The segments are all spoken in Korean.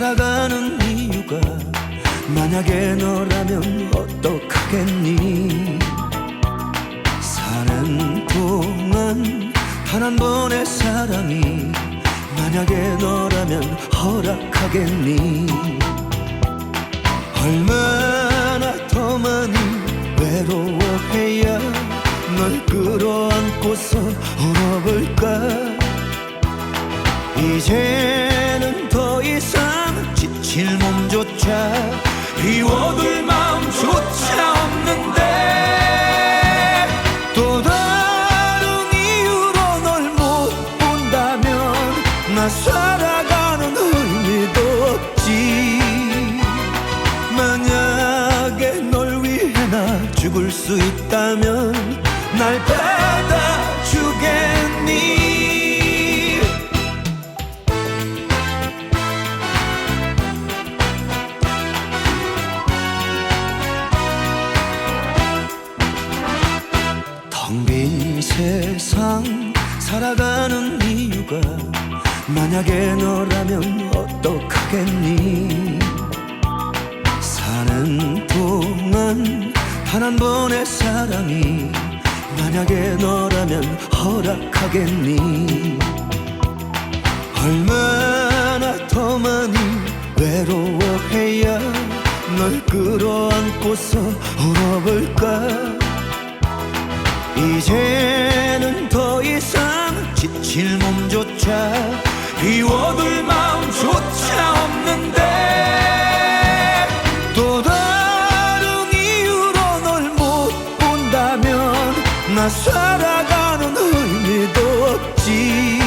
살아가는 이유가 만약에 너라면 어떡하겠니? 사는 동안 단 한 번의 사랑이 만약에 너라면 허락하겠니? 얼마나 더 많이 외로워해야 널 끌어안고서 울어볼까? 이제 몸조차 비워둘 마음조차 없는데 또 다른 이유로 널 못 본다면 나 살아가는 의미도 없지. 만약에 널 위해 나 죽을 수 있다면 날 받아주겠니 살아가는 이유가 만약에 너라면 어떡하겠니? 사는 동안 단 한 번의 사랑이 만약에 너라면 허락하겠니? 얼마나 더 많이 외로워해야 널 끌어안고서 울어볼까 이제는 더 이상 지칠 몸조차 비워둘 마음조차 없는데 또 다른 이유로 널 못 본다면 나 살아가는 의미도 없지.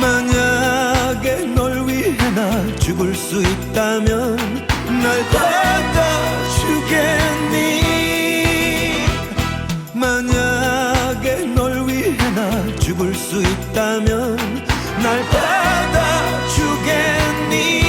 만약에 널 위해 나 죽을 수 있다면 날 있다면 날 받아주겠니?